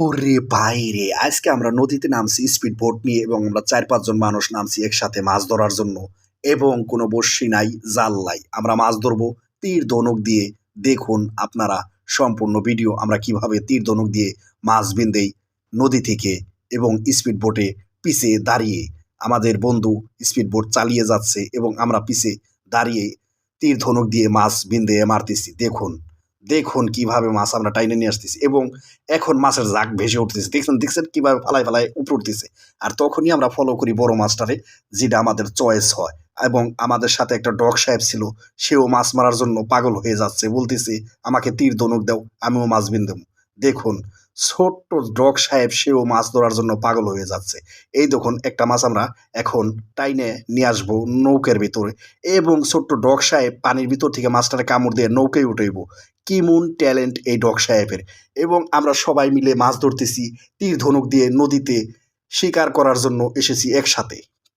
ওরে বাইরে আজকে আমরা নদীতে নামছি স্পিড বোট নিয়ে এবং আমরা চার পাঁচজন মানুষ নামছি একসাথে মাছ ধরার জন্য এবং কোনো বর্ষি নাই, জাল নাই। আমরা মাছ ধরবো তীর ধনুক দিয়ে। দেখুন আপনারা সম্পূর্ণ ভিডিও আমরা কীভাবে তীর ধনুক দিয়ে মাছ বিন্দেই নদী থেকে এবং স্পিড বোটে পিছে দাঁড়িয়ে আমাদের বন্ধু স্পিড বোট চালিয়ে যাচ্ছে এবং আমরা পিছে দাঁড়িয়ে তীর ধনুক দিয়ে মাছ বিন্দে মারতেছি। দেখুন দেখুন কীভাবে মাছ আমরা টাইনে নিয়ে আসতেছি এবং এখন মাছের জাগ ভেসে উঠতেছে। দেখছেন দেখছেন কীভাবে ফালায় ফালায় উপরে উঠতেছে। আর তখনই আমরা ফলো করি বড় মাছটারে, যেটা আমাদের চয়েস হয়। এবং আমাদের সাথে একটা ডগ সাহেব ছিল, সেও মাছ মারার জন্য পাগল হয়ে যাচ্ছে, বলতেছে, আমাকে তীর দনুক দাও, আমিও মাছ বিন বিন্দু দেখুন ছোট্ট ডগ সাহেব, সেও মাছ ধরার জন্য পাগল হয়ে যাচ্ছে। এই দেখুন, একটা মাছ আমরা এখন টাইনে নিয়ে আসব নৌকের ভিতরে এবং ছোট্ট ডগ সাহেব পানির ভিতর থেকে মাছটার কামড় দিয়ে নৌকে কি মুন ট্যালেন্ট এই ডগ সাহেবের। এবং আমরা সবাই মিলে মাছ ধরতেছি, তীর ধনুক দিয়ে নদীতে শিকার করার জন্য এসেছি একসাথে।